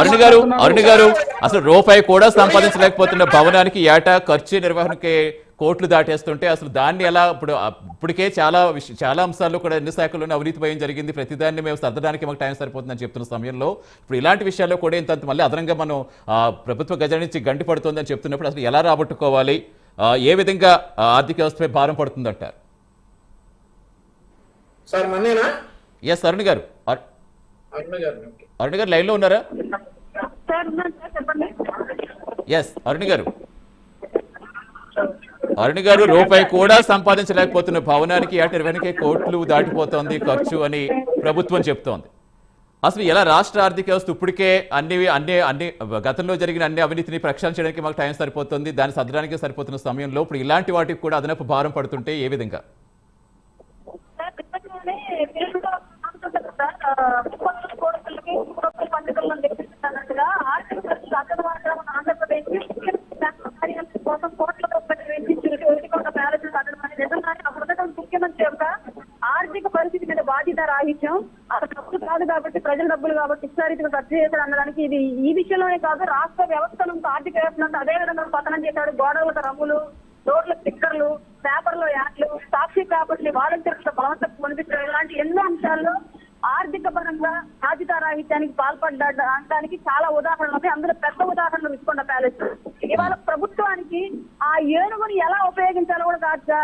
అరుణ్ గారు అరుణ్ గారు అసలు రూపాయి కూడా సంపాదించలేకపోతున్న భవనానికి ఏటా ఖర్చు నిర్వహణకి కోట్లు దాటేస్తుంటే అసలు దాన్ని ఎలా ఇప్పుడు ఇప్పటికే చాలా చాలా అంశాల్లో కూడా అన్ని శాఖల్లోనే అవినీతి భయం జరిగింది. ప్రతిదాన్ని మేము సర్దడానికి మాకు టైం సరిపోతుందని చెప్తున్న సమయంలో ఇప్పుడు ఇలాంటి విషయాల్లో కూడా ఇంత మళ్ళీ అదనంగా మనం ప్రభుత్వ గజ నుంచి గంటి పడుతుందని చెప్తున్నప్పుడు అసలు ఎలా రాబట్టుకోవాలి? ఏ విధంగా ఆర్థిక వ్యవస్థపై భారం పడుతుందంటారు? సార్ మన్నేనా ఎస్ అరుణ్ గారు. అరుణ గారు ఓకే. అరుణ్ గారు లైన్లో ఉన్నారా? సార్ ఉన్నాను సార్ చెప్పండి. ఎస్ అరుణ్ గారు. అరుణ్ గారు రూపాయి కూడా సంపాదించలేకపోతున్న భవనానికి ఏట ఇరవైకే కోట్లు దాటిపోతోంది ఖర్చు అని ప్రభుత్వం చెప్తోంది. అసలు ఎలా రాష్ట్ర ఆర్థిక వ్యవస్థ ఇప్పటికే అన్ని అన్ని అన్ని గతంలో జరిగిన అన్ని అవినీతిని ప్రక్షాళించడానికి మాకు టైం సరిపోతుంది దాన్ని సర్దడానికి సరిపోతున్న సమయంలో ఇప్పుడు ఇలాంటి వాటికి కూడా అదనపు భారం పడుతుంటే ఏ విధంగా? సార్ ముప్పై కోట్లకి ముప్పై పండుగలను లెక్కిస్తున్నట్టుగా ఆర్థిక పరిస్థితి అతను మాత్రం ఆంధ్రప్రదేశ్ కార్యాలయం కోసం కోట్ల రూపాయలు వెచ్చించి ఒకటికొక బ్యాలెన్స్ అతను మరి నిజంగానే అప్పుడు ఉన్నటువంటి ముఖ్యమంత్రి యొక్క ఆర్థిక పరిస్థితి మీద బాధ్యత రాహిత్యం. అతను డబ్బులు కాదు కాబట్టి ప్రజల డబ్బులు కాబట్టి ఇష్టారీతిగా ఖర్చు చేశాడు అనడానికి ఇది ఈ విషయంలోనే కాదు రాష్ట్ర వ్యవస్థను ఆర్థిక వ్యవస్థను అదే విధంగా పతనం చేశాడు. గోడలకు రంగులు రోడ్ల స్టిక్కర్లు రాహిత్యానికి అనడానికి చాలా ఉదాహరణలు ఉన్నాయి. అందులో పెద్ద ఉదాహరణలు విసుకొండ ప్యాలెస్. ఇవాళ ప్రభుత్వానికి ఆ ఏనుగుని ఎలా ఉపయోగించాలో కూడా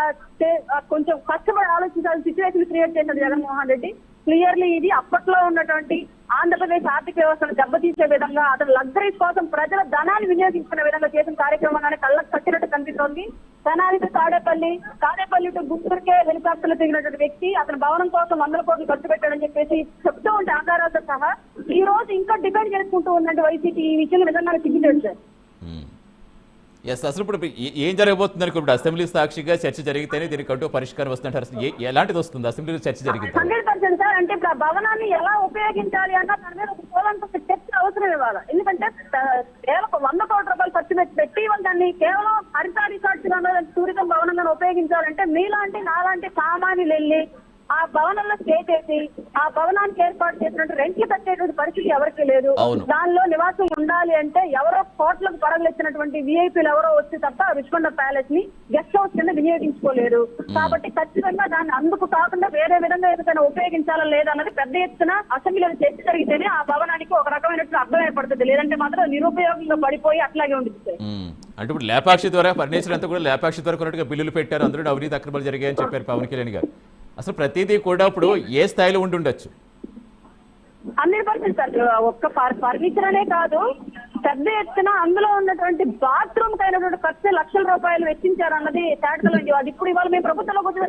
కొంచెం కష్టపడి ఆలోచించాల్సిన సిచ్యువేషన్ క్రియేట్ చేశాడు జగన్మోహన్ రెడ్డి. క్లియర్లీ ఇది అప్పట్లో ఉన్నటువంటి ఆంధ్రప్రదేశ్ ఆర్థిక వ్యవస్థను దెబ్బతీసే విధంగా అతను లగ్జరీస్ కోసం ప్రజల ధనాన్ని వినియోగించుకునే విధంగా చేసిన కార్యక్రమాన్ని కళ్ళకు కట్టినట్టు కనిపిస్తోంది. తెనాలి టు తాడేపల్లి తాడేపల్లి టు గుంటూరుకే హెలికాప్టర్లు దిగినటువంటి వ్యక్తి అతని భవనం కోసం వందల ఈ రోజు ఇంకా డిపెండ్ చేసుకుంటూ ఉన్నట్టు వైసీపీ ఈ విషయంలో నిజంగా సిగ్గుచేటు సార్ ఎస్ అసలు ఇప్పుడు ఏ- జరగబోతుంది అనుకో ఇప్పుడు అసెంబ్లీ సాక్షిగా చర్చ జరిగితేనే దీనికి అంటూ పరిష్కారం వస్తుంటారు ఎలాంటిది వస్తుంది అసెంబ్లీలో చర్చ జరిగింది హండ్రెడ్ పర్సెంట్ సార్ అంటే భవనాన్ని ఎలా ఉపయోగించాలి అన్న దాని మీద ఒక చర్చ అవసరం ఇవ్వాలి. ఎందుకంటే కేవలం వంద కోట్ల రూపాయలు ఖర్చు పెట్టి దాన్ని కేవలం హరిత రిసార్ట్స్ టూరిజం భవనంగా ఉపయోగించాలంటే మీలాంటి నాలాంటి సామాన్యులు వెళ్ళి ఆ భవనంలో స్టే చేసి ఆ భవనానికి ఏర్పాటు చేసినట్టు రెంట్లు కట్టేటువంటి పరిస్థితి ఎవరికీ లేదు. దానిలో నివాసం ఉండాలి అంటే ఎవరో కోట్లకు పడగలెచ్చినటువంటి విఐపీలు ఎవరో వచ్చి తప్ప రుచికొండ ప్యాలెస్ని గెస్ట్ హౌస్ కింద వినియోగించుకోలేరు కాబట్టి ఖచ్చితంగా దాన్ని అందుకు కాకుండా వేరే విధంగా ఏదైనా ఉపయోగించాలా లేదా అన్నది పెద్ద ఎత్తున అసెంబ్లీలో చర్చ జరిగితేనే ఆ భవనానికి ఒక రకమైనటువంటి అర్థం ఏర్పడుతుంది. లేదంటే మాత్రం నిరుపయోగంగా పడిపోయి అట్లాగే ఉంటుంది సార్ మ్మ్. అంటే ఇప్పుడు లేపాక్షి ద్వారా ఫర్నిచర్ అంతా కూడా లేపాక్షి ద్వారా కొన్నట్టుగా బిల్లులు పెట్టారు. అందరూ అవినీతి అక్రమాలు జరిగాయని చెప్పారు పవన్ కళ్యాణ్ గారు. అసలు ప్రతిదీ కూడా ఇప్పుడు ఏ స్థాయిలో ఉండి ఉండొచ్చు? Hundred percent sir. ఒక్క ఫర్నిచర్ అనే కాదు పెద్ద ఎత్తున అందులో ఉన్నటువంటి బాత్రూమ్ కైనటువంటి ఖర్చు లక్షల రూపాయలు వెచ్చించారు అన్నది తేటలో అది ఇప్పుడు ఇవాళ మేము ప్రభుత్వంలోకి వచ్చి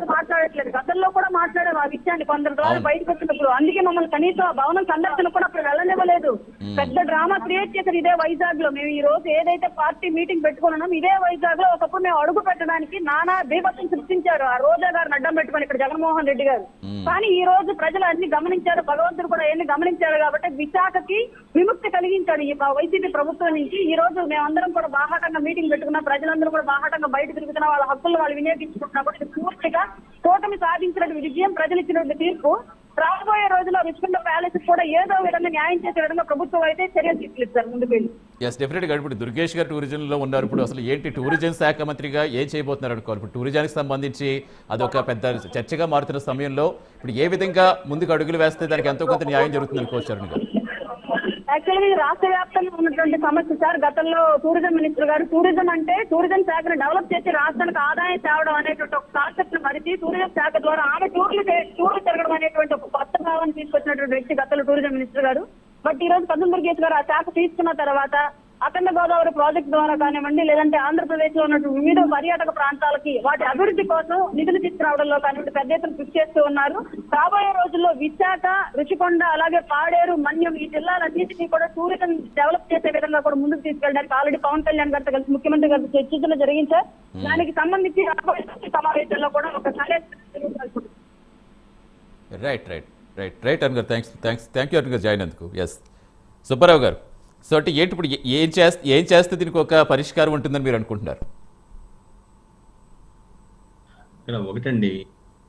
మాట్లాడాం ఆ విషయాన్ని కొందరు రోజులు. బయటకు వచ్చినప్పుడు. అందుకే మమ్మల్ని కనీసం ఆ భవనం సందర్శన కూడా అప్పుడు వెళ్ళనివ్వలేదు. పెద్ద డ్రామా క్రియేట్ చేశారు ఇదే వైజాగ్లో మేము ఈ రోజు ఏదైతే పార్టీ మీటింగ్ పెట్టుకున్నామో ఇదే వైజాగ్లో ఒకప్పుడు మేము అడుగు పెట్టడానికి నానా బీభత్సం సృష్టించారు. ఆ రోజా గారిని అడ్డం పెట్టుకొని ఇక్కడ జగన్మోహన్ రెడ్డి గారు. కానీ ఈ రోజు ప్రజలు అన్ని గమనించారు. భగవంతుడు కూడా ఎన్ని గమనించారు కాబట్టి విశాఖకి విముక్తి కలిగించాడు ఈ వైసీపీ ప్రభుత్వం నుంచి. ఈ రోజు మేమందరం కూడా బాహాటంగా మీటింగ్ పెట్టుకున్నాం. ప్రజలందరూ కూడా బాహాటంగా బయట తిరుగుతున్నా వాళ్ళ హక్కులు వాళ్ళు వినియోగించుకుంటున్నా కూడా ఇది పూర్తిగా కూటమి సాధించిన విజయం ప్రజలు ఇచ్చినటువంటి తీర్పు. రాబోయే రోజుల్లో రుచికొండ ప్యాలెస్ కూడా ఏదో విధంగా న్యాయం చేసే విధంగా ప్రభుత్వం అయితే చర్యలు తీసుకెళ్ళి సార్ ముందుకు వెళ్ళి. ఎస్ డెఫినెట్గా ఇప్పుడు దుర్గేష్ గారు టూరిజం లో ఉన్నారు. ఇప్పుడు అసలు ఏంటి టూరిజం శాఖ మంత్రిగా ఏం చేయబోతున్నారు అనుకోవాలి? ఇప్పుడు టూరిజానికి సంబంధించి అదొక పెద్ద చర్చగా మారుతున్న సమయంలో ఇప్పుడు ఏ విధంగా ముందుకు అడుగులు వేస్తే దానికి ఎంతో కొంత న్యాయం జరుగుతుంది అనుకోవచ్చు అరుణ్ గారు యాక్చువల్గా రాష్ట్ర వ్యాప్తంగా ఉన్నటువంటి సమస్య సార్ గతంలో టూరిజం మినిస్టర్ గారు టూరిజం అంటే టూరిజం శాఖను డెవలప్ చేసి రాష్ట్రానికి ఆదాయం తేవడం అనేటువంటి ఒక కాన్సెప్ట్ని మరిచి టూరిజం శాఖ ద్వారా ఆమె టూర్లు టూర్లు తిరగడం అనేటువంటి ఒక కొత్త భావాన్ని తీసుకొచ్చినటువంటి వ్యక్తి గతంలో టూరిజం మినిస్టర్ గారు. బట్ ఈ రోజు పద్మ దుర్గేష్ గారు ఆ శాఖ తీసుకున్న తర్వాత అఖండ గోదావరి ప్రాజెక్ట్ ద్వారా కానివ్వండి లేదంటే ఆంధ్రప్రదేశ్లో ఉన్నటువంటి వివిధ పర్యాటక ప్రాంతాలకి వాటి అభివృద్ధి కోసం నిధులు తీసుకురావడంలో కానివ్వండి పెద్ద ఎత్తున కృషి చేస్తూ ఉన్నారు. రాబోయే రోజుల్లో విశాఖ రుచికొండ అలాగే పాడేరు మన్యం ఈ జిల్లాలన్నింటినీ కూడా టూరిజం డెవలప్ చేసే విధంగా కూడా ముందుకు తీసుకెళ్ళడానికి ఆల్రెడీ పవన్ కళ్యాణ్ గారితో కలిసి ముఖ్యమంత్రి గారితో చర్చించడం జరిగింది సార్ దానికి సంబంధించి రాబోయే సమావేశంలో కూడా ఒక కార్యాచరణ right right right right Arun గారు thanks thanks thank you Arun గారు జాయిన్ అందుకు ఎస్ సుబ్బారావు గారు. సో అంటే ఏంటి ఇప్పుడు ఏం చేస్తే ఏం చేస్తే దీనికి ఒక పరిష్కారం ఉంటుందని మీరు అనుకుంటున్నారు? ఇక్కడ ఒకటండి